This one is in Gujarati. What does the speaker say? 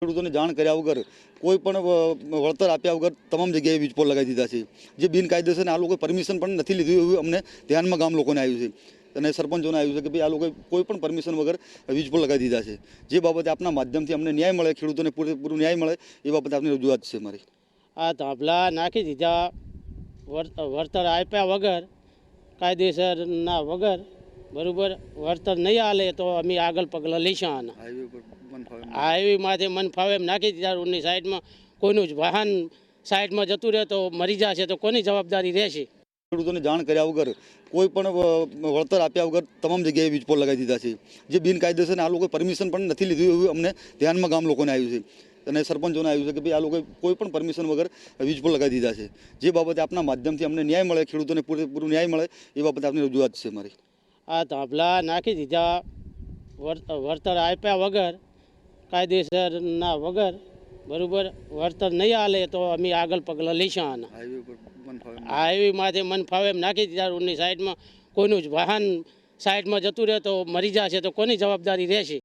ખેડૂતોને જાણ કર્યા વગર કોઈ પણ વળતર આપ્યા વગર તમામ જગ્યાએ વીજ પોલ લગાવી દીધા છે. જે બિનકાયદેસર આ લોકોએ પરમિશન પણ નથી લીધું એવું અમને ધ્યાનમાં ગામ લોકોને આવ્યું છે. અને સરપંચોને આવ્યું છે કે ભાઈ આ લોકોએ કોઈ પણ પરમિશન વગર વીજ પોલ લગાવી દીધા છે. જે બાબતે આપના માધ્યમથી અમને ન્યાય મળે, ખેડૂતોને પૂરેપૂરો ન્યાય મળે, એ બાબતે આપની રજૂઆત છે મારી. આ ધાબલા નાખી દીધા વળતર આપ્યા વગર, કાયદેસરના વગર બરાબર વળતર નહીં હાલે તો અમે આગળ પગલાં લઈશું આના. હાઈવેમાંથી મન ફાવે એમ નાખી દીધા રોડની સાઈડમાં કોઈનું જ વાહન સાઈડમાં જતું રહે તો મરી જશે તો કોની જવાબદારી રહેશે? ખેડૂતોને જાણ કર્યા વગર કોઈ પણ વળતર આપ્યા વગર તમામ જગ્યાએ વીજ પોલ લગાવી દીધા છે. જે બિનકાયદેસર આ લોકોએ પરમિશન પણ નથી લીધું એવું અમને ધ્યાનમાં ગામ લોકોને આવ્યું છે. અને સરપંચોને આવ્યું છે કે ભાઈ આ લોકોએ કોઈ પણ પરમિશન વગર વીજ પોલ લગાવી દીધા છે. જે બાબતે આપના માધ્યમથી અમને ન્યાય મળે ખેડૂતોને પૂરેપૂરું ન્યાય મળે એ બાબતે આપની રજૂઆત છે મારી. આ ધાબલા નાખી દીધા. વળતર આપ્યા વગર કાયદેસરના વગર બરાબર વળતર નહીં હાલે તો અમે આગળ પગલાં લઈશું આના. હાઈવેમાંથી મન ફાવે એમ નાખી દીધા રોડની સાઈડમાં કોઈનું જ વાહન સાઈડમાં જતું રહે તો મરી જશે તો કોની જવાબદારી રહેશે?